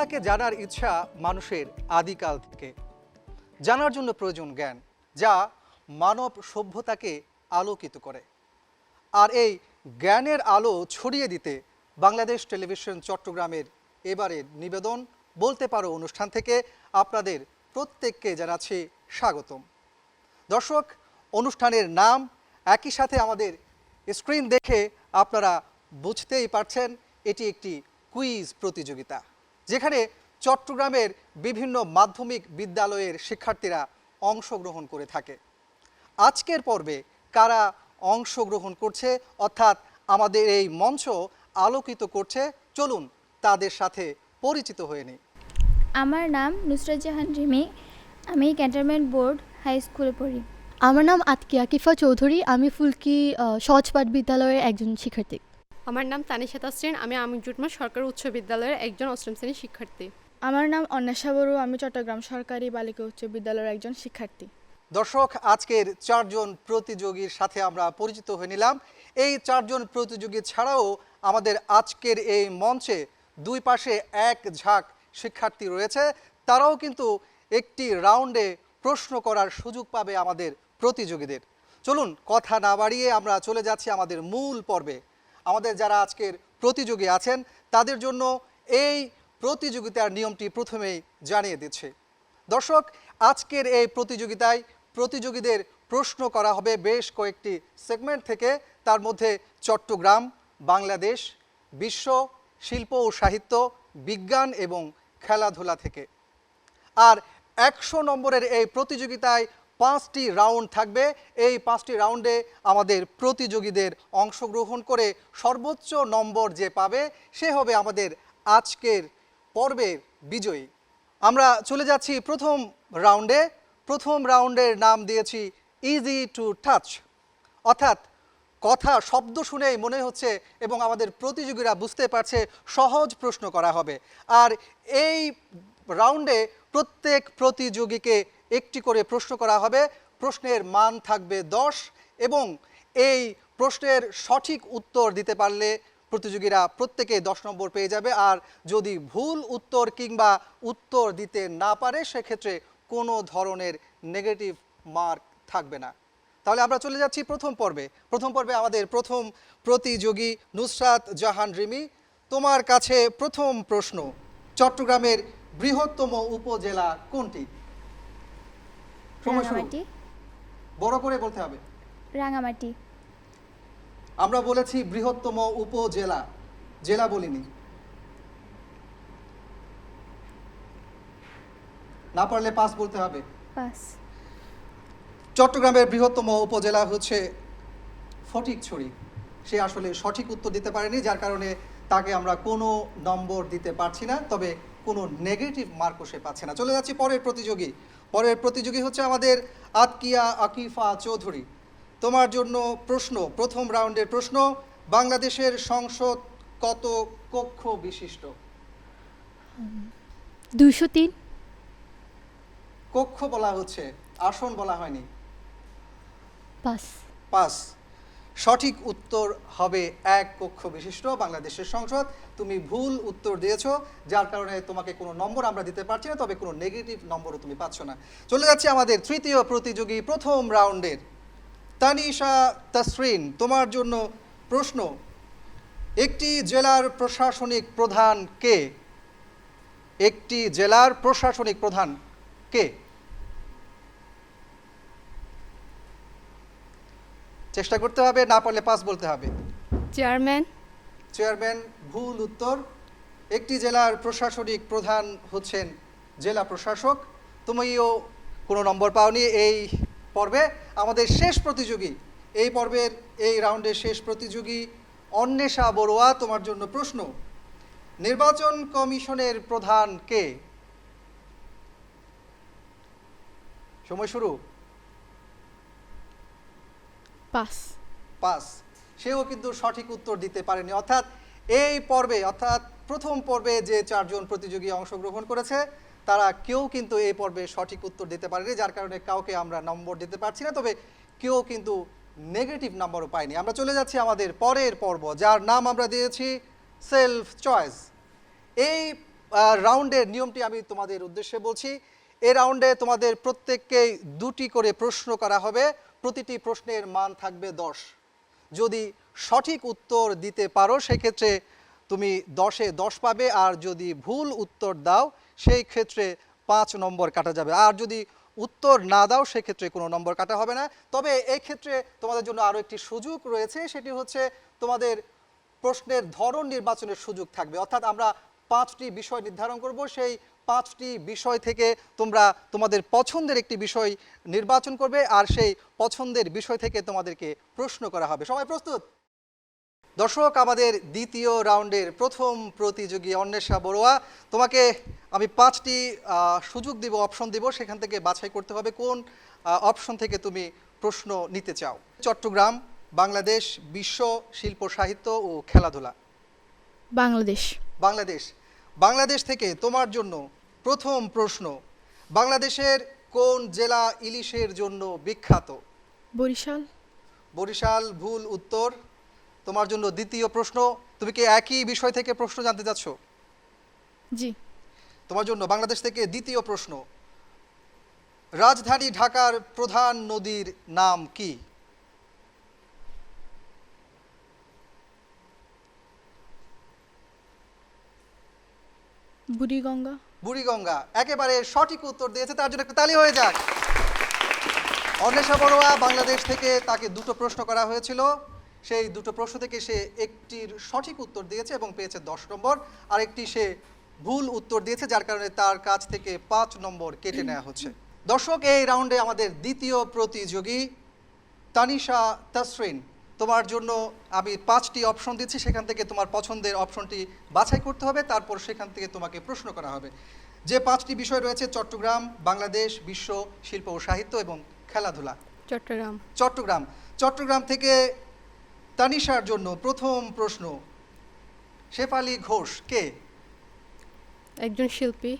অজানাকে জানার ইচ্ছা মানুষের আদিকাল থেকে। জানার জন্য প্রয়োজন জ্ঞান, যা মানব সভ্যতাকে আলোকিত করে। আর এই জ্ঞানের আলো ছড়িয়ে দিতে বাংলাদেশ টেলিভিশন চট্টগ্রামের এবারের নিবেদন, বলতে পারো অনুষ্ঠান থেকে আপনাদের প্রত্যেককে জানাচ্ছি স্বাগতম। দর্শক, অনুষ্ঠানের নাম একই সাথে আমাদের স্ক্রিন দেখে আপনারা বুঝতেই পারছেন, এটি একটি কুইজ প্রতিযোগিতা। যেখানে চট্টগ্রামের বিভিন্ন মাধ্যমিক বিদ্যালয়ের শিক্ষার্থীরা অংশগ্রহণ করে থাকে। আজকের পর্বে কারা অংশগ্রহণ করছে অর্থাৎ আমাদের এই মঞ্চ আলোকিত করছে চলুন তাদের সাথে পরিচিত হয়ে নিই। আমার নাম নুসরাত জাহান রিমি আমি ক্যান্টনমেন্ট বোর্ড হাই স্কুলে পড়ি। আমার নাম আতকি আকিফা চৌধুরী আমি ফুলকি সহজপাঠ বিদ্যালয়ের একজন শিক্ষার্থী। আমার নাম তানিশা তাসরিন আমি আমিজুটমা সরকারি উচ্চ বিদ্যালয়ের একজন অষ্টম শ্রেণির শিক্ষার্থী। আমার নাম অন্বেষা বড়ু আমি চট্টগ্রাম সরকারি বালিকা উচ্চ বিদ্যালয়ের একজন শিক্ষার্থী। দর্শক আজকের চারজন প্রতিযোগীর সাথে আমরা পরিচিত হয়ে নিলাম। এই চারজন প্রতিযোগী ছাড়াও আমাদের আজকের এই মঞ্চে দুই পাশে এক ঝাঁক শিক্ষার্থী রয়েছে। তারাও কিন্তু একটি রাউন্ডে প্রশ্ন করার সুযোগ পাবে আমাদের প্রতিযোগীদের। চলুন কথা না বাড়িয়ে আমরা চলে যাচ্ছি আমাদের মূল পর্বে। আমাদের যারা আজকের প্রতিযোগী আছেন, তাদের জন্য এই প্রতিযোগিতার নিয়মটি প্রথমেই জানিয়ে দিচ্ছে। দর্শক, আজকের এই প্রতিযোগিতায় প্রতিযোগীদের প্রশ্ন করা হবে বেশ কয়েকটি সেগমেন্ট থেকে। তার মধ্যে চট্টগ্রাম, বাংলাদেশ, বিশ্ব, শিল্প ও সাহিত্য, বিজ্ঞান এবং খেলাধুলা থেকে। আর একশো নম্বরের এই প্রতিযোগিতায় পাঁচটি রাউন্ড থাকবে। এই পাঁচটি রাউন্ডে আমাদের প্রতিযোগীদের অংশগ্রহণ করে সর্বোচ্চ নম্বর যে পাবে, সে হবে আমাদের আজকের পর্বের বিজয়ী। আমরা চলে যাচ্ছি প্রথম রাউন্ডে। প্রথম রাউন্ডের নাম দিয়েছি ইজি টু টাচ অর্থাৎ কথা, শব্দ শুনেই মনে হচ্ছে এবং আমাদের প্রতিযোগীরা বুঝতে পারছে, সহজ প্রশ্ন করা হবে। আর এই রাউন্ডে প্রত্যেক প্রতিযোগীকে একটি করে প্রশ্ন করা হবে। প্রশ্নের মান থাকবে দশ এবং এই প্রশ্নের সঠিক উত্তর দিতে পারলে প্রতিযোগীরা প্রত্যেকে দশ নম্বর পেয়ে যাবে। আর যদি ভুল উত্তর কিংবা উত্তর দিতে না পারে, সেক্ষেত্রে কোনো ধরনের নেগেটিভ মার্ক থাকবে না। তাহলে আমরা চলে যাচ্ছি প্রথম পর্বে। প্রথম পর্বে আমাদের প্রথম প্রতিযোগী নুসরাত জাহান রিমি। তোমার কাছে প্রথম প্রশ্ন, চট্টগ্রামের বৃহত্তম উপজেলা কোনটি? সময় শুরু। রাঙামাটি। বড় করে বলতে হবে। রাঙামাটি। আমরা বলেছি বৃহত্তম উপজেলা। জেলা বলিনি। না পারলে পাস বলতে হবে। পাস। চট্টগ্রামের বৃহত্তম উপজেলা হচ্ছে ফটিকছড়ি। সে আসলে সঠিক উত্তর দিতে পারেনি যার কারণে তাকে আমরা কোনো নম্বর দিতে পারছি না তবে কোনো নেগেটিভ মার্কও সে পাচ্ছে না। চলে যাচ্ছি পরের প্রতিযোগী। পরের প্রতিযোগী হচ্ছে আমাদের আতকিয়া আকিফা চৌধুরী। তোমার জন্য প্রশ্ন প্রথম রাউন্ডের প্রশ্ন বাংলাদেশের সংসদ কত কক্ষ বিশিষ্ট? দুইশো তিন। কক্ষ বলা হচ্ছে আসন বলা হয়নি। পাস পাস সঠিক উত্তর হবে এক কক্ষ বিশিষ্ট বাংলাদেশের সংসদ। তুমি ভুল উত্তর দিয়েছ, যার কারণে তোমাকে কোনো নম্বর আমরা দিতে পারছি না, তবে কোনো নেগেটিভ নম্বরও তুমি পাচ্ছ না। চলে যাচ্ছে আমাদের তৃতীয় প্রতিযোগী প্রথম রাউন্ডের। তানিশা তাসরিন, তোমার জন্য প্রশ্ন, একটি জেলার প্রশাসনিক প্রধান কে? একটি জেলার প্রশাসনিক প্রধান কে? চেষ্টা করতে হবে না পারলে পাস বলতে হবে। চেয়ারম্যান চেয়ারম্যান ভুল উত্তর। একটি জেলার প্রশাসনিক প্রধান হচ্ছেন জেলা প্রশাসক। তুমিও কোনো নম্বর পাওনি এই পর্বে। আমাদের শেষ প্রতিযোগী এই পর্বের এই রাউন্ডের শেষ প্রতিযোগী অন্বেষা বড়ুয়া তোমার জন্য প্রশ্ন। নির্বাচন কমিশনের প্রধান কে? সময় শুরু। পাস। পাস। সেও কিন্তু সঠিক উত্তর দিতে পারেনি। অর্থাৎ এই পর্বে, অর্থাৎ প্রথম পর্বে যে চারজন প্রতিযোগী অংশগ্রহণ করেছে, তারা কেউ কিন্তু এই পর্বে সঠিক উত্তর দিতে পারেনি, যার কারণে কাউকে আমরা নম্বর দিতে পারছি না, তবে কেউ কিন্তু নেগেটিভ নাম্বারও পাইনি আমরা চলে যাচ্ছি আমাদের পরের পর্ব, যার নাম আমরা দিয়েছি সেলফ চয়েস এই রাউন্ডের নিয়মটি আমি তোমাদের উদ্দেশ্যে বলছি। এই রাউন্ডে তোমাদের প্রত্যেককেই দুটি করে প্রশ্ন করা হবে। প্রতিটি প্রশ্নের মান থাকবে দশ। যদি সঠিক উত্তর দিতে পারো, সেক্ষেত্রে তুমি দশে দশ পাবে, আর যদি ভুল উত্তর দাও, সেই ক্ষেত্রে পাঁচ নম্বর কাটা যাবে। আর যদি উত্তর না দাও, সেক্ষেত্রে কোনো নম্বর কাটা হবে না। তবে ক্ষেত্রে তোমাদের জন্য আরও একটি সুযোগ রয়েছে, সেটি হচ্ছে তোমাদের প্রশ্নের ধরন নির্বাচনের সুযোগ থাকবে। অর্থাৎ আমরা পাঁচটি বিষয় নির্ধারণ করব। সেই পাঁচটি বিষয় থেকে তোমরা তোমাদের পছন্দের একটি বিষয় নির্বাচন করবে আর সেই পছন্দের বিষয় থেকে তোমাদেরকে প্রশ্ন করা হবে। সবাই প্রস্তুত? দর্শক আমাদের দ্বিতীয় রাউন্ডের প্রথম প্রতিযোগী অন্বেষা বড়ুয়া তোমাকে আমি পাঁচটি সুযোগ দিব অপশন দিব। সেখান থেকে বাছাই করতে হবে কোন অপশন থেকে তুমি প্রশ্ন নিতে চাও। চট্টগ্রাম বাংলাদেশ বিশ্ব শিল্প সাহিত্য ও খেলাধুলা। বাংলাদেশ। বাংলাদেশ। বাংলাদেশ থেকে তোমার জন্য প্রথম প্রশ্ন বাংলাদেশের কোন জেলা ইলিশের জন্য বিখ্যাত? বরিশাল। বরিশাল ভুল উত্তর। তোমার জন্য দ্বিতীয় প্রশ্ন তুমি কি একই বিষয় থেকে প্রশ্ন জানতে চাচ্ছ? জি। তোমার জন্য বাংলাদেশ থেকে দ্বিতীয় প্রশ্ন রাজধানী ঢাকার প্রধান নদীর নাম কি? বুড়িগঙ্গা। বুড়িগঙ্গা, একেবারে সঠিক উত্তর দিয়েছে, তার জন্য একটা তালি হয়ে যাক। অন্বেষা বড়ুয়া, বাংলাদেশ থেকে তাকে দুটো প্রশ্ন করা হয়েছিল। সেই দুটো প্রশ্ন থেকে সে একটির সঠিক উত্তর দিয়েছে এবং পেয়েছে দশ নম্বর আর একটি সে ভুল উত্তর দিয়েছে, যার কারণে তার কাছ থেকে পাঁচ নম্বর কেটে নেওয়া হচ্ছে। দর্শক, এই রাউন্ডে আমাদের দ্বিতীয় প্রতিযোগী তানিশা তাসরিন। তোমার জন্য আমি পাঁচটি অপশন দিচ্ছি সেখান থেকে তোমার পছন্দের অপশনটি বাছাই করতে হবে তারপর সেখান থেকে তোমাকে প্রশ্ন করা হবে। যে পাঁচটি বিষয় রয়েছে চট্টগ্রাম বাংলাদেশ বিশ্ব শিল্প ও সাহিত্য এবং খেলাধুলা। চট্টগ্রাম। চট্টগ্রাম। চট্টগ্রাম থেকে তানিশার জন্য প্রথম প্রশ্ন শেফালি ঘোষ কে? একজন শিল্পী।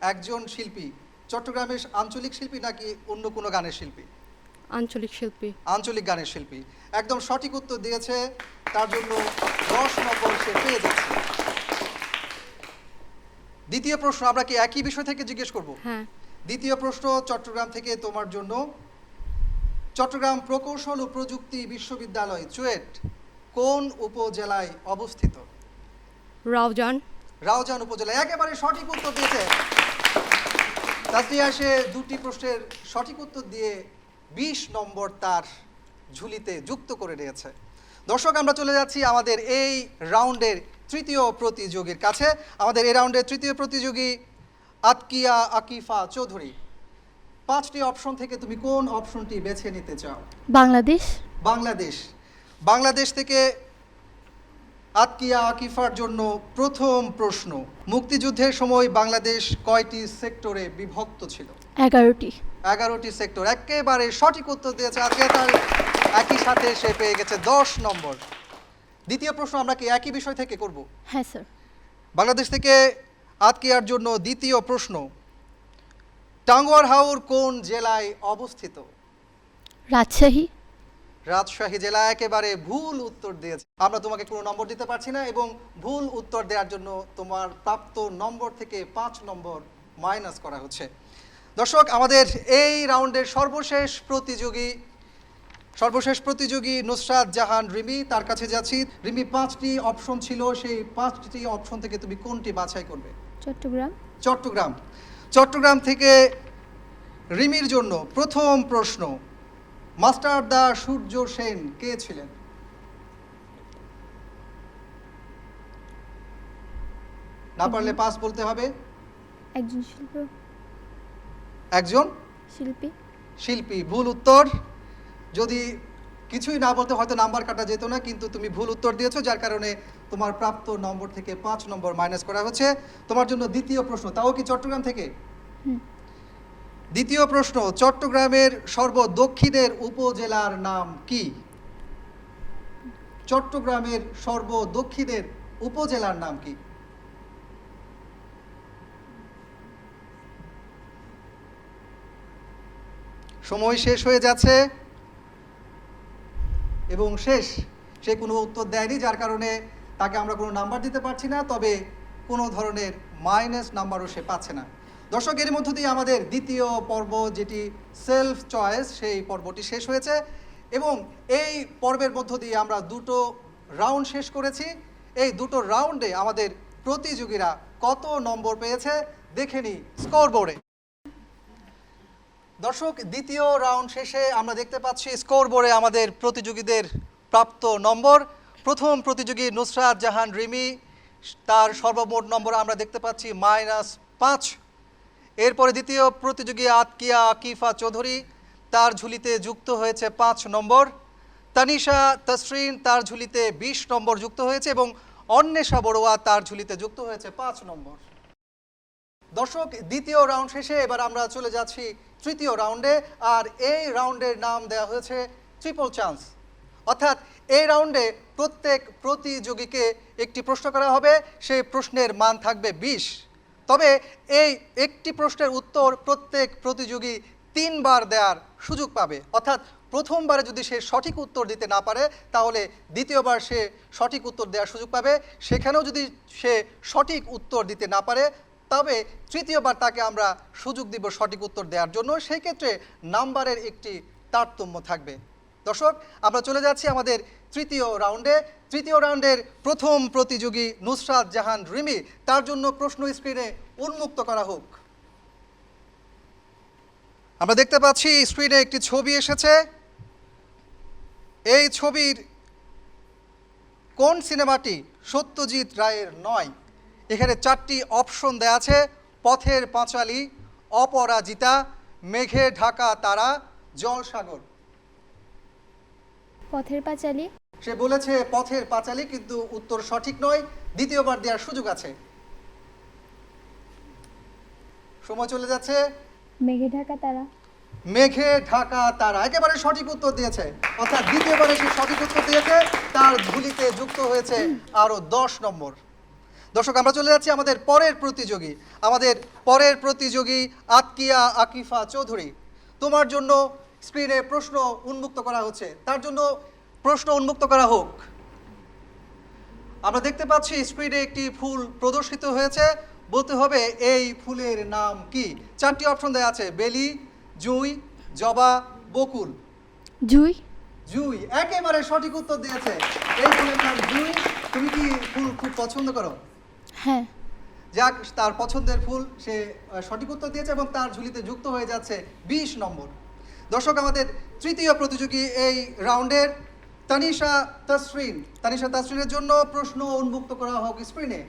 একজন শিল্পী। চট্টগ্রামের আঞ্চলিক শিল্পী নাকি অন্য কোনো গানের শিল্পী? আঞ্চলিক শিল্পী। আঞ্চলিক গানের শিল্পী। একদম সঠিক উত্তর দিয়েছে তার জন্য দশ নম্বর সে পেয়ে যাচ্ছে। দ্বিতীয় প্রশ্ন আমরা কি একই বিষয় থেকে জিজ্ঞেস করব? হ্যাঁ। দ্বিতীয় প্রশ্ন চট্টগ্রাম থেকে তোমার জন্য চট্টগ্রাম প্রকৌশল ও প্রযুক্তি বিশ্ববিদ্যালয় চুয়েট কোন উপজেলায় অবস্থিত? রাউজান। রাউজান উপজেলায় একেবারে সঠিক উত্তর দিয়েছে। তাসরিয়া সে দুটি প্রশ্নের সঠিক উত্তর দিয়ে বিশ নম্বর তার ঝুলিতে যুক্ত করে নিয়েছে। দর্শক আমরা চলে যাচ্ছি আমাদের এই রাউন্ডের তৃতীয় প্রতিযোগীর কাছে। আমাদের এই রাউন্ডের তৃতীয় প্রতিযোগী আতকিয়া আকিফা চৌধুরী। পাঁচটি অপশন থেকে তুমি কোন অপশনটি বেছে নিতে চাও? বাংলাদেশ। বাংলাদেশ। বাংলাদেশ থেকে আতকিয়া আকিফার জন্য প্রথম প্রশ্ন মুক্তিযুদ্ধের সময় বাংলাদেশ কয়টি সেক্টরে বিভক্ত ছিল? এগারোটি। এগারোটি সেক্টর একেবারে সঠিক উত্তর দিয়েছে আজকে তার একই সাথে সে পেয়ে গেছে দশ নম্বর। দ্বিতীয় প্রশ্ন আমরা কি একই বিষয় থেকে করব? হ্যাঁ স্যার। বাংলাদেশ থেকে আতকিয়ার জন্য দ্বিতীয় প্রশ্ন টাঙ্গুয়ার হাওর কোন জেলায় অবস্থিত? রাজশাহী। রাজশাহী জেলা একেবারে ভুল উত্তর দিয়েছে। আমরা তোমাকে কোনো নম্বর দিতে পারছি না এবং ভুল উত্তর দেওয়ার জন্য তোমার প্রাপ্ত নম্বর থেকে পাঁচ নম্বর মাইনাস করা হচ্ছে। দর্শক আমাদের এই রাউন্ডের সর্বশেষ প্রতিযোগী সর্বশেষ প্রতিযোগী নুসরাত জাহান রিমি তার কাছে যাচ্ছি। রিমি পাঁচটি অপশন ছিল সেই পাঁচটি অপশন থেকে তুমি কোনটি বাছাই করবে? চট্টগ্রাম। চট্টগ্রাম। চট্টগ্রাম থেকে রিমির জন্য প্রথম প্রশ্ন মাস্টার দা সূর্য সেন কে ছিলেন? না পারলে পাস বলতে হবে। একজন শিল্প। একজন শিল্পী। শিল্পী ভুল উত্তর। যদি কিছুই না বলতে হয়তো নাম্বার কাটা যেত না কিন্তু তুমি ভুল উত্তর দিয়েছ যার কারণে তোমার প্রাপ্ত নম্বর থেকে পাঁচ নম্বর মাইনাস করা হচ্ছে। তোমার জন্য দ্বিতীয় প্রশ্ন তাও কি চট্টগ্রাম থেকে? দ্বিতীয় প্রশ্ন চট্টগ্রামের সর্বদক্ষিণের উপজেলার নাম কি? চট্টগ্রামের সর্বদক্ষিণের উপজেলার নাম কি? সময় শেষ হয়ে যাচ্ছে। এবং শেষ, সে কোনো উত্তর দেয়নি, যার কারণে তাকে আমরা কোনো নাম্বার দিতে পারছি না, তবে কোনো ধরনের মাইনাস নাম্বারও সে পাচ্ছে না। দর্শক এর মধ্য দিয়ে আমাদের দ্বিতীয় পর্ব, যেটি সেলফ চয়েস সেই পর্বটি শেষ হয়েছে। এবং এই পর্বের মধ্য দিয়ে আমরা দুটো রাউন্ড শেষ করেছি। এই দুটো রাউন্ডে আমাদের প্রতিযোগীরা কত নম্বর পেয়েছে, দেখে নিই স্কোর বোর্ডে দর্শক, দ্বিতীয় রাউন্ড শেষে আমরা দেখতে পাচ্ছি স্কোর বোর্ডে আমাদের প্রতিযোগীদের প্রাপ্ত নম্বর। প্রথম প্রতিযোগী নুসরাত জাহান রিমি, তার সর্বমোট নম্বর আমরা দেখতে পাচ্ছি মাইনাস পাঁচ। এরপরে দ্বিতীয় প্রতিযোগী আতকিয়া আকিফা চৌধুরী, তার ঝুলিতে যুক্ত হয়েছে পাঁচ নম্বর। তানিশা তসরিন, তার ঝুলিতে বিশ নম্বর যুক্ত হয়েছে এবং অন্বেষা বড়ুয়া তার ঝুলিতে যুক্ত হয়েছে পাঁচ নম্বর। দর্শক, দ্বিতীয় রাউন্ড শেষে এবার আমরা চলে যাচ্ছি তৃতীয় রাউন্ডে, আর এই রাউন্ডের নাম দেওয়া হয়েছে ট্রিপল চান্স অর্থাৎ এই রাউন্ডে প্রত্যেক প্রতিযোগীকে একটি প্রশ্ন করা হবে, সেই প্রশ্নের মান থাকবে বিশ। তবে এই একটি প্রশ্নের উত্তর প্রত্যেক প্রতিযোগী তিনবার দেওয়ার সুযোগ পাবে। অর্থাৎ প্রথমবারে যদি সে সঠিক উত্তর দিতে না পারে, তাহলে দ্বিতীয়বার সে সঠিক উত্তর দেওয়ার সুযোগ পাবে। সেখানেও যদি সে সঠিক উত্তর দিতে না পারে তবে তৃতীয়বার তাকে আমরা সুযোগ দিব সঠিক উত্তর দেওয়ার জন্য সেই ক্ষেত্রে নাম্বারের একটি তারতম্য থাকবে। দর্শক, আমরা চলে যাচ্ছি আমাদের তৃতীয় রাউন্ডে। তৃতীয় রাউন্ডের প্রথম প্রতিযোগী নুসরাত জাহান রিমি, তার জন্য প্রশ্ন স্ক্রিনে উন্মুক্ত করা হোক। আমরা দেখতে পাচ্ছি, স্ক্রিনে একটি ছবি এসেছে। এই ছবির কোন সিনেমাটি সত্যজিৎ রায়ের নয়? এখানে চারটি অপশন দেয়া আছে। পথের পাঁচালী অপরাজিতা মেঘে ঢাকা তারা জলসাগর। পথের পাঁচালী। সে বলেছে পথের পাঁচালী কিন্তু উত্তর সঠিক নয়। দ্বিতীয়বার দেওয়ার সুযোগ আছে। সময় চলে যাচ্ছে। মেঘে ঢাকা তারা। মেঘে ঢাকা তারা। একেবারে সঠিক উত্তর দিয়েছে। অর্থাৎ দ্বিতীয়বারে সে সঠিক উত্তর দিয়েছে। তার ঝুলিতে যুক্ত হয়েছে আরও দশ নম্বর। দর্শক আমরা চলে যাচ্ছি আমাদের পরের প্রতিযোগী আমাদের পরের প্রতিযোগী আতকিয়া আকিফা চৌধুরী। তোমার জন্য স্ক্রিনে প্রশ্ন উন্মুক্ত করা হচ্ছে। তার জন্য প্রশ্ন উন্মুক্ত করা হোক। আমরা দেখতে পাচ্ছি স্ক্রিনে একটি ফুল প্রদর্শিত হয়েছে। বলতে হবে এই ফুলের নাম কি? চারটি অপশন দেওয়া আছে বেলি জুই জবা বকুল। জুই। জুই একেবারে সঠিক উত্তর দিয়েছে। এই ফুলের নাম জুই। তুমি কি ফুল খুব পছন্দ করো? হ্যাঁ। যাক তার পছন্দের ফুল সে সঠিক উত্তর দিয়েছে এবং তার ঝুলিতে যুক্ত হয়ে যাচ্ছে বিশ নম্বর। দর্শক আমাদের তৃতীয় প্রতিযোগী এই রাউন্ডের তানিশা তসরিন। তানিশা তসরিনের জন্য প্রশ্ন উন্মুক্ত করা হোক স্ক্রিনে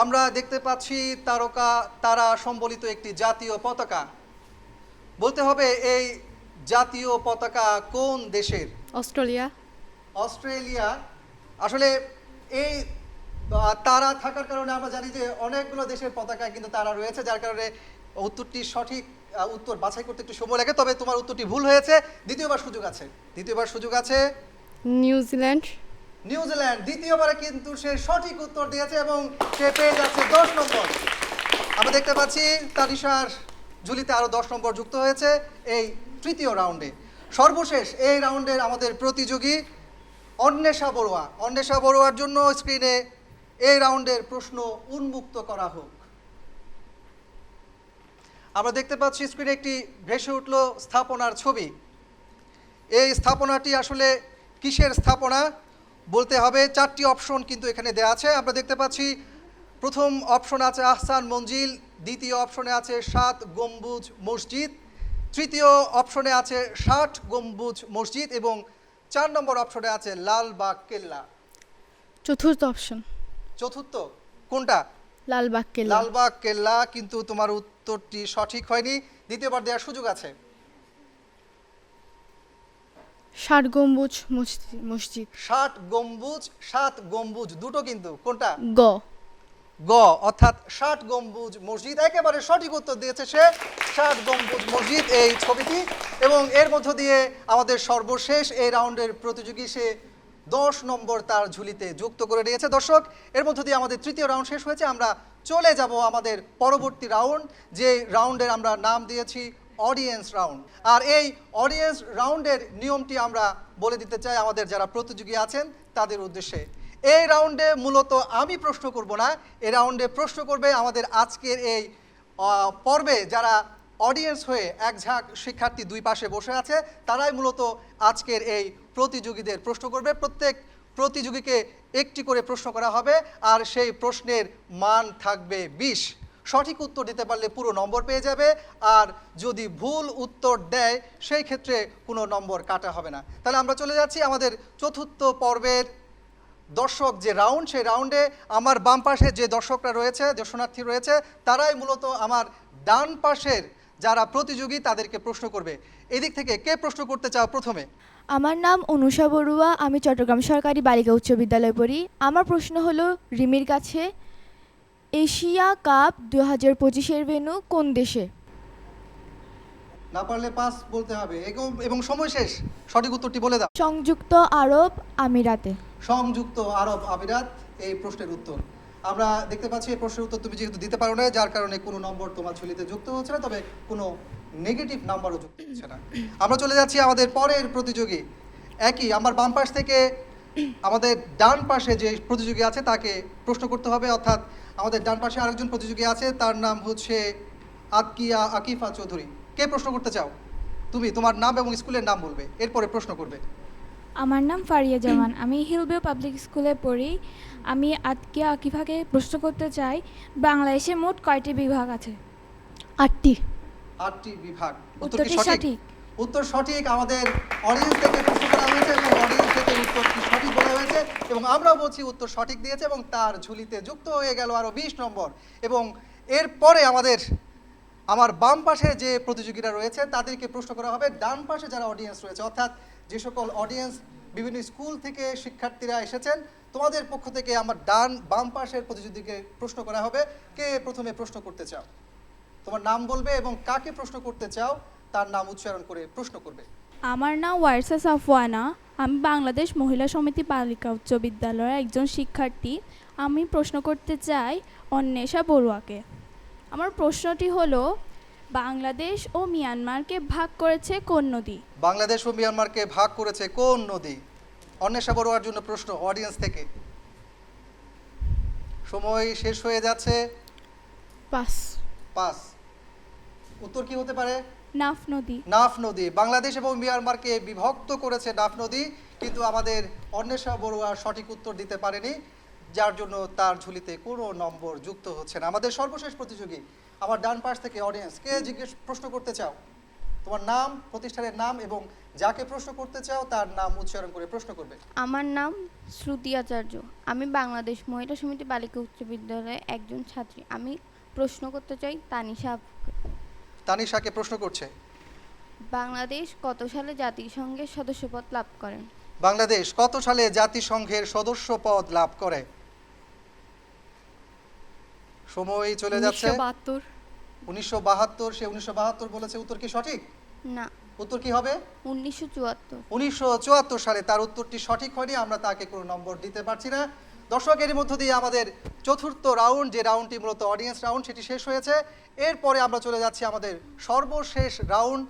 আমরা দেখতে পাচ্ছি তারকা তারা সম্বলিত একটি জাতীয় পতাকা। বলতে হবে এই জাতীয় পতাকা কোন দেশের? অস্ট্রেলিয়া। অস্ট্রেলিয়া। আসলে এই তারা থাকার কারণে আমরা জানি যে অনেকগুলো দেশের পতাকায় কিন্তু তারা রয়েছে যার কারণে উত্তরটি সঠিক উত্তর বাছাই করতে একটু সময় লাগে তবে তোমার উত্তরটি ভুল হয়েছে। দ্বিতীয়বার সুযোগ আছে। দ্বিতীয়বার সুযোগ আছে। নিউজিল্যান্ড। নিউজিল্যান্ড দ্বিতীয়বারে কিন্তু সে সঠিক উত্তর দিয়েছে এবং সে পেয়ে যাচ্ছে দশ নম্বর। আমরা দেখতে পাচ্ছি তানিশার ঝুলিতে আরও দশ নম্বর যুক্ত হয়েছে এই তৃতীয় রাউন্ডে। সর্বশেষ এই রাউন্ডের আমাদের প্রতিযোগী অন্বেষা বড়ুয়া। অন্বেষা বড়ুয়ার জন্য স্ক্রিনে এই রাউন্ডের প্রশ্ন উন্মুক্ত করা হোক। আমরা দেখতে পাচ্ছি স্ক্রিনে একটি ভেসে উঠল স্থাপনার ছবি। এই স্থাপনাটি আসলে কিসের স্থাপনা? বলতে হবে চারটি অপশন কিন্তু এখানে দেওয়া আছে। আমরা দেখতে পাচ্ছি, প্রথম অপশন আছে আহসান মঞ্জিল, দ্বিতীয় অপশনে আছে সাত গম্বুজ মসজিদ, তৃতীয় অপশনে আছে ষাট গম্বুজ মসজিদ এবং চার নম্বর অপশনে আছে লালবাগ কেল্লা। চতুর্থ অপশন। চতুর্থ? কোনটা? লালবাগ কেল্লা। লালবাগ কেল্লা কিন্তু তোমার উত্তরটি সঠিক হয়নি। দ্বিতীয়বার দেওয়ার সুযোগ আছে। ষাট গম্বুজ মসজি- মসজিদ। ষাট গম্বুজ সাত গম্বুজ দুটো কিন্তু। কোনটা? গ। গ, অর্থাৎ ষাট গম্বুজ মসজিদ। একেবারে সঠিক উত্তর দিয়েছে সে ষাট গম্বুজ মসজিদ এই ছবিটি। এবং এর মধ্য দিয়ে আমাদের সর্বশেষ এই রাউন্ডের প্রতিযোগী সে দশ নম্বর তার ঝুলিতে যুক্ত করে নিয়েছে। দর্শক, এর মধ্য দিয়ে আমাদের তৃতীয় রাউন্ড শেষ হয়েছে। আমরা চলে যাব আমাদের পরবর্তী রাউন্ড, যে রাউন্ডের আমরা নাম দিয়েছি, অডিয়েন্স রাউন্ড। আর এই অডিয়েন্স রাউন্ডের নিয়মটি আমরা বলে দিতে চাই আমাদের যারা প্রতিযোগী আছেন, তাদের উদ্দেশ্যে। এই রাউন্ডে মূলত আমি প্রশ্ন করব না, এই রাউন্ডে প্রশ্ন করবে আমাদের আজকের এই পর্বে যারা অডিয়েন্স হয়ে এক ঝাঁক শিক্ষার্থী দুই পাশে বসে আছে, তারাই মূলত আজকের এই প্রতিযোগীদের প্রশ্ন করবে। প্রত্যেক প্রতিযোগীকে একটি করে প্রশ্ন করা হবে, আর সেই প্রশ্নের মান থাকবে বিশ। সঠিক উত্তর দিতে পারলে পুরো নম্বর পেয়ে যাবে, আর যদি ভুল উত্তর দেয়, সেই ক্ষেত্রে কোনো নম্বর কাটা হবে না। তাহলে আমরা চলে যাচ্ছি আমাদের চতুর্থ পর্বের দর্শক যে রাউন্ড সেই রাউন্ডে আমার বাম পাশে যে দর্শকরা রয়েছে দর্শনার্থী রয়েছে তারাই মূলত আমার ডান পাশের যারা প্রতিযোগী তাদেরকে প্রশ্ন করবে। এদিক থেকে কে প্রশ্ন করতে চাও প্রথমে? আমার নাম অনুষা বড়ুয়া আমি চট্টগ্রাম সরকারি বালিকা উচ্চ বিদ্যালয়ে পড়ি। আমার প্রশ্ন হলো রিমির কাছে এশিয়া কাপ দু হাজার পঁচিশের ভেন্যু কোন দেশে? না পারলে পাস বলতে হবে। এবং- এবং সময় শেষ। সঠিক উত্তরটি বলে দাও। সংযুক্ত আরব আমিরাতে। সংযুক্ত আরব আমিরাত, এই প্রশ্নের উত্তর। আমরা দেখতে পাচ্ছি এই প্রশ্নের উত্তর তুমি যেহেতু দিতে পারো না যার কারণে কোনো নম্বর তোমার ঝুলিতে যুক্ত হচ্ছে না, তবে কোনো নেগেটিভ নাম্বারও যুক্ত হচ্ছে না। আমরা চলে যাচ্ছি আমাদের পরের প্রতিযোগী। একই, আমার বাম পাশ থেকে আমাদের ডান পাশে যে প্রতিযোগী আছে, তাকে প্রশ্ন করতে হবে। অর্থাৎ আমাদের ডান পাশে আরেকজন প্রতিযোগী আছে, তার নাম হচ্ছে আকিয়া আকিফা চৌধুরী। কে প্রশ্ন করতে চাও? তুমি, তোমার নাম এবং স্কুলের নাম বলবে, এরপরে প্রশ্ন করবে। আমার নাম ফারিয়া জামান। আমি হিলবেও পাবলিক স্কুলে পড়ি। আমি আতকিয়া আকিফাকে প্রশ্ন করতে চাই বাংলাদেশে মোট কয়টি বিভাগ আছে? আটটি। আটটি বিভাগ। উত্তর সঠিক? উত্তর সঠিক আমাদের অডিয়েন্স থেকে প্রশ্ন করা হয়েছে এবং অডিয়েন্স থেকে উত্তরটি সঠিক বলা হয়েছে এবং আমরাও বলছি উত্তর সঠিক দিয়েছে এবং তার ঝুলিতে যুক্ত হয়ে গেল আরও বিশ নম্বর। এবং এরপরে আমাদের আমার বাম পাশে যে প্রতিযোগীরা রয়েছে তাদেরকে প্রশ্ন করা হবে। ডান পাশে যারা অডিয়েন্স রয়েছে অর্থাৎ যে সকল অডিয়েন্স বিভিন্ন স্কুল থেকে শিক্ষার্থীরা এসেছেন, তোমাদের পক্ষ থেকে আমার ডান বাম পাশের প্রতিযোগীকে প্রশ্ন করা হবে, কে প্রথমে প্রশ্ন করতে চাও? তোমার নাম বলবে এবং কাকে প্রশ্ন করতে চাও, তার নাম উচ্চারণ করে প্রশ্ন করবে। আমার নাম ওয়ারসা সাফওয়ানা, আমি বাংলাদেশ মহিলা সমিতি বালিকা উচ্চ বিদ্যালয়ের একজন শিক্ষার্থী। আমি প্রশ্ন করতে চাই অন্বেষা বড়ুয়াকে। আমার প্রশ্নটি হলো বাংলাদেশ ও মিয়ানমারকে ভাগ করেছে কোন নদী? বাংলাদেশ ও মিয়ানমারকে ভাগ করেছে কোন নদী? অন্বেষা বড়ুয়ার জন্য প্রশ্ন অডিয়েন্স থেকে। সময় শেষ হয়ে যাচ্ছে। পাস। পাস। উত্তর কি হতে পারে? নাফ নদী। নাফ নদী। বাংলাদেশ এবং মিয়ানমারকে বিভক্ত করেছে নাফ নদী কিন্তু আমাদের অন্বেষা বড়ুয়া সঠিক উত্তর দিতে পারেনি। যার জন্য তার ঝুলিতে কোনো নম্বর যুক্ত হচ্ছে না। আমাদের সর্বশেষ প্রতিযোগী আমার ডান পাশ থেকে অডিয়েন্স কে জিজ্ঞেস প্রশ্ন করতে চাও? তোমার নাম প্রতিষ্ঠানের নাম এবং যাকে প্রশ্ন করতে চাও তার নাম উচ্চারণ করে প্রশ্ন করবে। আমার নাম শ্রুতি আচার্য। আমি বাংলাদেশ মহিলা সমিতি বালিকা উচ্চ বিদ্যালয়ে একজন ছাত্রী। আমি প্রশ্ন করতে চাই তানিশা। তানিশাকে প্রশ্ন করছে। বাংলাদেশ কত সালে জাতিসংঘের সদস্যপদ লাভ করেন? বাংলাদেশ কত সালে জাতিসংঘের সদস্যপদ লাভ করে? সময় চলে যাচ্ছে। উনিশশো বাহাত্তর। উনিশশো বাহাত্তর সে উনিশশো বাহাত্তর বলেছে উত্তর কি সঠিক? না। উত্তর কি হবে? উনিশশো চুয়াত্তর। উনিশশো চুয়াত্তর সালে তার উত্তরটি সঠিক হয়নি আমরা তাকে কোনো নম্বর দিতে পারছি না। দর্শক এর মধ্য দিয়ে আমাদের চতুর্থ রাউন্ড যে রাউন্ডটি মূলত অডিয়েন্স রাউন্ড সেটি শেষ হয়েছে। এরপরে আমরা চলে যাচ্ছি আমাদের সর্বশেষ রাউন্ড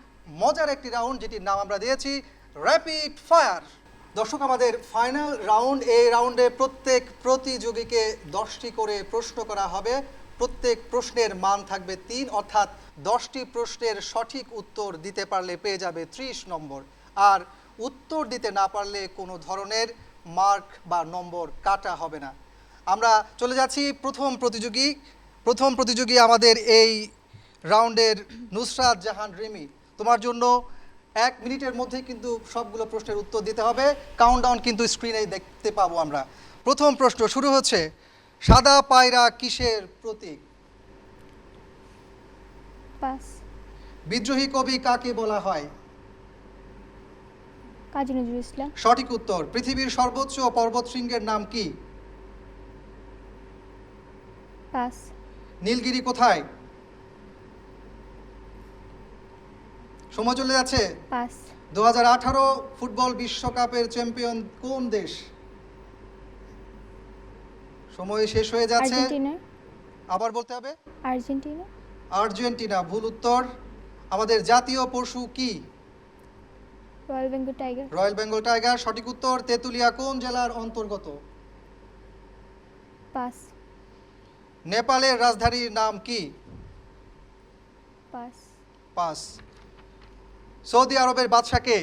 মজার একটি রাউন্ড যেটির নাম আমরা দিয়েছি র্যাপিড ফায়ার দর্শক, আমাদের ফাইনাল রাউন্ড এই রাউন্ডে প্রত্যেক প্রতিযোগীকে দশটি করে প্রশ্ন করা হবে। প্রত্যেক প্রশ্নের মান থাকবে তিন, অর্থাৎ দশটি প্রশ্নের সঠিক উত্তর দিতে পারলে পেয়ে যাবে ত্রিশ নম্বর। আর উত্তর দিতে না পারলে কোনো ধরনের মার্ক বা নম্বর কাটা হবে না। আমরা চলে যাচ্ছি প্রথম প্রতিযোগী। প্রথম প্রতিযোগী আমাদের এই রাউন্ডের নুসরাত জাহান রিমি। তোমার জন্য এক মিনিটের মধ্যেই কিন্তু সবগুলো প্রশ্নের উত্তর দিতে হবে। কাউন্টডাউন কিন্তু স্ক্রিনে দেখতে পাবো আমরা। প্রথম প্রশ্ন শুরু হচ্ছে সাদা পায়রা কিসের প্রতীক? পাস। বিদ্রোহী কবি কাকে বলা হয়? কাজী নজরুল ইসলাম। সঠিক উত্তর পৃথিবীর সর্বোচ্চ পর্বত শৃঙ্গের নাম কি? পাস। নীলগিরি কোথায়? সময় চলে যাচ্ছে। পাস। দু হাজার আঠারো ফুটবল বিশ্বকাপের চ্যাম্পিয়ন কোন দেশ? সময় শেষ হয়ে যাচ্ছে। আবার বলতে হবে? আর্জেন্টিনা। আর্জেন্টিনা ভুল উত্তর। আমাদের জাতীয় পশু কি? Royal Bengal tiger. Royal Bengal tiger সঠিক উত্তর তেঁতুলিয়া কোন জেলার অন্তর্গত? পাস। নেপালের রাজধানীর নাম কি? পাস। পাস। সৌদি আরবের বাদশাকে?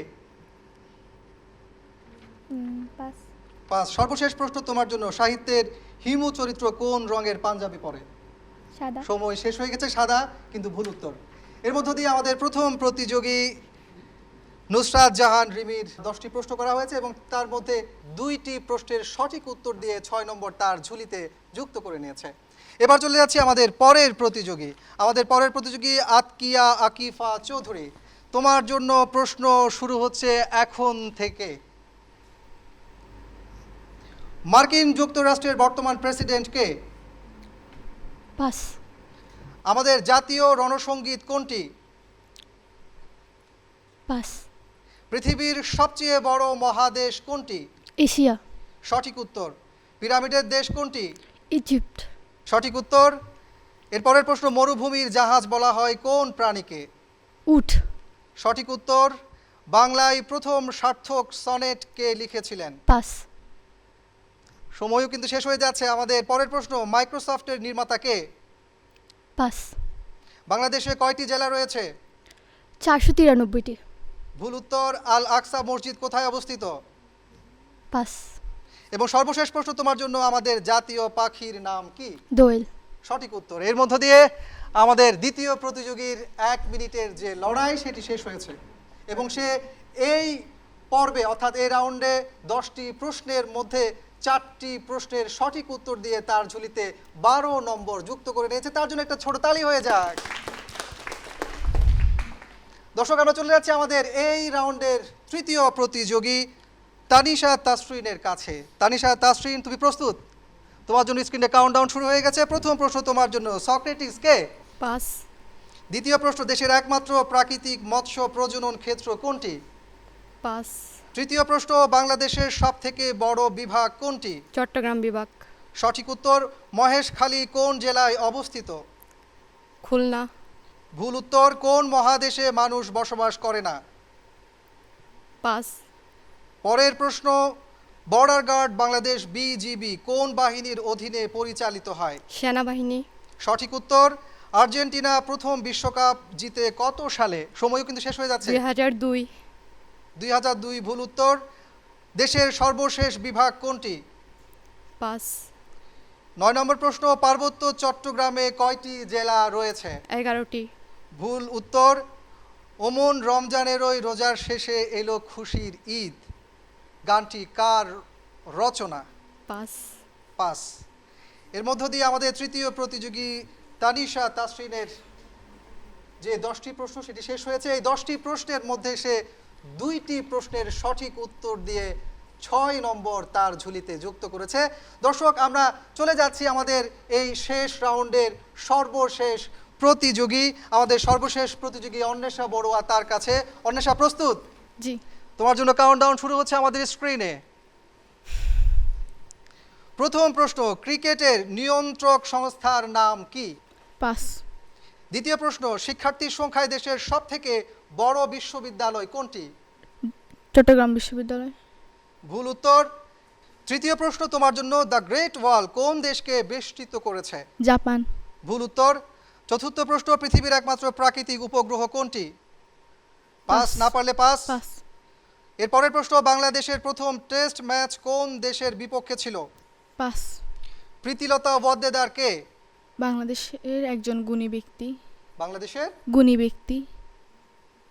পাস। সর্বশেষ প্রশ্ন তোমার জন্য। সাহিত্যের হিমু চরিত্র কোন রঙের পাঞ্জাবি পরে? সময় শেষ হয়ে গেছে সাদা কিন্তু ভুল উত্তর। এর মধ্য দিয়ে আমাদের প্রথম প্রতিযোগী নুসরাত জাহান রিমির দশটি প্রশ্ন করা হয়েছে এবং তার মধ্যে দুইটি প্রশ্নের সঠিক উত্তর দিয়ে ছয় নম্বর তার ঝুলিতে যুক্ত করে নিয়েছে। এবার চলে যাচ্ছি আমাদের পরের প্রতিযোগী। আমাদের পরের প্রতিযোগী আতকিয়া আকিফা চৌধুরী। তোমার জন্য প্রশ্ন শুরু হচ্ছে এখন থেকে। মার্কিন যুক্তরাষ্ট্রের বর্তমান প্রেসিডেন্ট কে? পাস আমাদের জাতীয় রণসঙ্গীত কোনটি? পাস পৃথিবীর সবচেয়ে বড় মহাদেশ কোনটি? এশিয়া। সঠিক উত্তর পিরামিডের দেশ কোনটি? ইজিপ্ট। সঠিক উত্তর এরপরের প্রশ্ন মরুভূমির জাহাজ বলা হয় কোন প্রাণীকে? উট। সঠিক উত্তর বাংলায় প্রথম সার্থক সনেট কে লিখেছিলেন? পাস। সময়ও কিন্তু শেষ হয়ে যাচ্ছে। আমাদের পরের প্রশ্ন মাইক্রোসফটের নির্মাতাকে পাস। বাংলাদেশে কয়টি জেলা রয়েছে? চারশো তিরানব্বইটি। ভুল উত্তর আল আকসা মসজিদ কোথায় অবস্থিত? পাস। এবং সর্বশেষ প্রশ্ন তোমার জন্য আমাদের জাতীয় পাখির নাম কি? দোয়েল। সঠিক উত্তর। এর মধ্য দিয়ে আমাদের দ্বিতীয় প্রতিযোগীর এক মিনিটের যে লড়াই, সেটি শেষ হয়েছে। এবং সে এই পর্বে, অর্থাৎ এই রাউন্ডে দশটি প্রশ্নের মধ্যে চারটি প্রশ্নের সঠিক উত্তর দিয়ে তার ঝুলিতে বারো নম্বর যুক্ত করে নিয়েছে। তার জন্য একটা ছোট তালি হয়ে যাক। দর্শক, আমরা চলে যাচ্ছি আমাদের এই রাউন্ডের তৃতীয় প্রতিযোগী তানিশা তাসরিনের কাছে। তানিশা তাসরিন, তুমি প্রস্তুত? তোমার জন্য স্ক্রিনে কাউন্টডাউন শুরু হয়ে গেছে। প্রথম প্রশ্ন তোমার জন্য সক্রেটিস কে পাস। দ্বিতীয় প্রশ্ন দেশের একমাত্র প্রাকৃতিক মৎস্য প্রজনন ক্ষেত্র কোনটি? পাস। তৃতীয় প্রশ্ন বাংলাদেশের সব থেকে বড় বিভাগ কোনটি? চট্টগ্রাম বিভাগ। সঠিক উত্তর মহেশখালী কোন জেলায় অবস্থিত? খুলনা। ভুল উত্তর কোন মহাদেশে মানুষ বসবাস করে না? পাস। পরের প্রশ্ন বর্ডার গার্ড বাংলাদেশ বিজিবি কোন বাহিনীর অধীনে পরিচালিত হয়? সেনাবাহিনী। সঠিক উত্তর আর্জেন্টিনা প্রথম বিশ্বকাপ জিতে কত সালে? সময়ও কিন্তু শেষ হয়ে যাচ্ছে। দুই হাজার দুই। দুই হাজার দুই ভুল উত্তর। দেশের সর্বশেষ বিভাগ কোনটি? পাস। নয় নম্বর প্রশ্ন পার্বত্য চট্টগ্রামে কয়টি জেলা রয়েছে? এগারোটি। ভুল উত্তর ওমন রমজানেরই রোজার শেষে এলো খুশির ঈদ। গানটি কার রচনা? পাস। পাস। এর মধ্য দিয়ে আমাদের তৃতীয় প্রতিযোগী তানিশা তাসরিনের যে দশটি প্রশ্ন সেটি শেষ হয়েছে। এই দশটি প্রশ্নের মধ্যে সে দুইটি প্রশ্নের সঠিক উত্তর দিয়ে ছয় নম্বর তার ঝুলিতে যুক্ত করেছে। দর্শক আমরা চলে যাচ্ছি আমাদের এই শেষ রাউন্ডের সর্বশেষ প্রতিযোগী আমাদের সর্বশেষ প্রতিযোগী অন্বেষা বড়ুয়া তার কাছে। অন্বেষা প্রস্তুত? জি। তোমার জন্য কাউন্টডাউন শুরু হচ্ছে আমাদের স্ক্রিনে প্রথম প্রশ্ন ক্রিকেটের নিয়ন্ত্রক সংস্থার নাম কি? পাস। দ্বিতীয় প্রশ্ন শিক্ষার্থীর সংখ্যায় দেশের সব থেকে বড় বিশ্ববিদ্যালয় কোনটি? চট্টগ্রাম বিশ্ববিদ্যালয়। ভুল উত্তর। তৃতীয় প্রশ্ন তোমার জন্য দ্য গ্রেট ওয়াল কোন দেশকে বেষ্টিত করেছে? জাপান। ভুল উত্তর। চতুর্থ প্রশ্ন পৃথিবীর একমাত্র প্রাকৃতিক উপগ্রহ কোনটি? পাস। না পারলে পাস। পাস। এর পরের প্রশ্ন বাংলাদেশের প্রথম টেস্ট ম্যাচ কোন দেশের বিপক্ষে ছিল? পাস। প্রীতিলতা ওয়াদ্দেদার কে? বাংলাদেশের একজন গুণী ব্যক্তি। বাংলাদেশের? গুণী ব্যক্তি।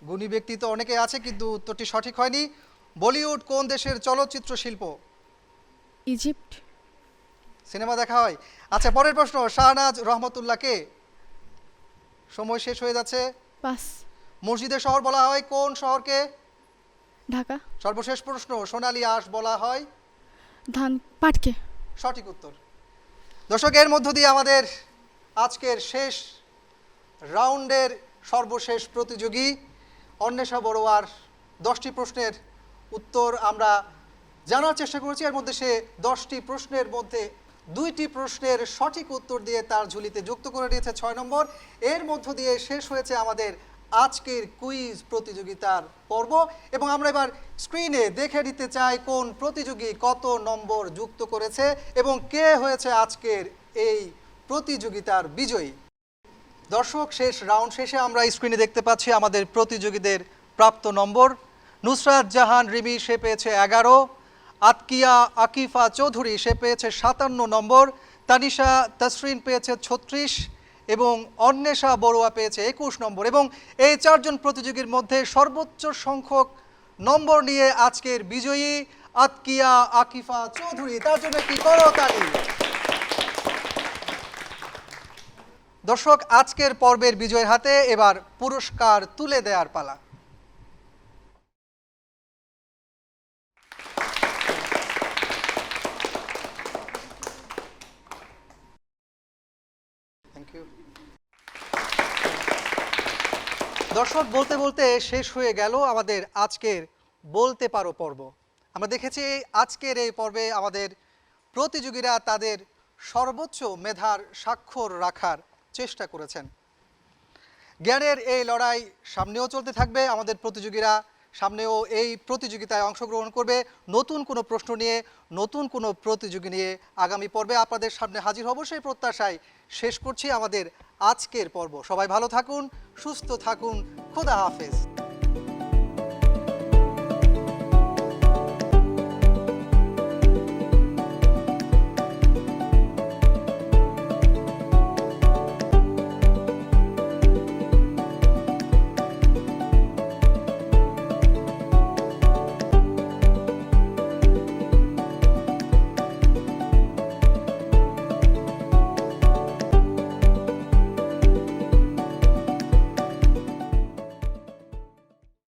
গুণী ব্যক্তি তো অনেকে আছে কিন্তু উত্তরটি সঠিক হয়নি। বলিউড কোন দেশের চলচ্চিত্র শিল্প? ইজিপ্ট। সিনেমা দেখা হয়। আচ্ছা পরের প্রশ্ন শাহনাজ রহমতুল্লাহ কে? সময় শেষ হয়ে যাচ্ছে। পাস মসজিদের শহর বলা হয় কোন শহরকে? ঢাকা। সর্বশেষ প্রশ্ন সোনালী আঁশ বলা হয়। ধান পাটকে সঠিক উত্তর। দর্শক এর মধ্য দিয়ে আমাদের আজকের শেষ রাউন্ডের সর্বশেষ প্রতিযোগী অন্বেষা বড়োয়ার দশটি প্রশ্নের উত্তর আমরা জানার চেষ্টা করেছি। এর মধ্যে সে দশটি প্রশ্নের মধ্যে দুইটি প্রশ্নের সঠিক উত্তর দিয়ে তার ঝুলিতে যুক্ত করে দিয়েছে ছয় নম্বর। এর মধ্য দিয়ে শেষ হয়েছে আমাদের আজকের কুইজ প্রতিযোগিতার পর্ব এবং আমরা এবার স্ক্রিনে দেখে নিতে চাই কোন প্রতিযোগী কত নম্বর যুক্ত করেছে এবং কে হয়েছে আজকের এই প্রতিযোগিতার বিজয়ী। দর্শক, শেষ রাউন্ড শেষে আমরা স্ক্রিনে দেখতে পাচ্ছি আমাদের প্রতিযোগীদের প্রাপ্ত নম্বর। নুসরাত জাহান, রিমি, সে পেয়েছে এগারো। আতকিয়া, আকিফা চৌধুরী, সে পেয়েছে সাতান্ন নম্বর। তানিশা তসরিন পেয়েছে ছত্রিশ এবং অন্বেষা বড়ুয়া পেয়েছে একুশ নম্বর এবং এই চারজন প্রতিযোগীর মধ্যে সর্বোচ্চ সংখ্যক নম্বর নিয়ে আজকের বিজয়ী আতকিয়া, আকিফা চৌধুরী। তার জন্য একটি করতালি। দর্শক, আজকের পর্বের বিজয়ের হাতে এবার পুরস্কার তুলে দেওয়ার পালা। দর্শক, বলতে বলতে শেষ হয়ে গেল আমাদের আজকের বলতে পারো পর্ব। আমরা দেখেছি আজকের এই পর্বে আমাদের প্রতিযোগীরা তাদের সর্বোচ্চ মেধার স্বাক্ষর রাখার চেষ্টা করেছেন। জ্ঞানের এই লড়াই সামনেও চলতে থাকবে। আমাদের প্রতিযোগীরা সামনেও এই প্রতিযোগিতায় অংশগ্রহণ করবে। নতুন কোনো প্রশ্ন নিয়ে, নতুন কোনো প্রতিযোগী নিয়ে আগামী পর্বে আপনাদের সামনে হাজির হব সেই প্রত্যাশায় শেষ করছি আমাদের আজকের পর্ব। সবাই ভালো থাকুন, সুস্থ থাকুন, খোদা হাফেজ।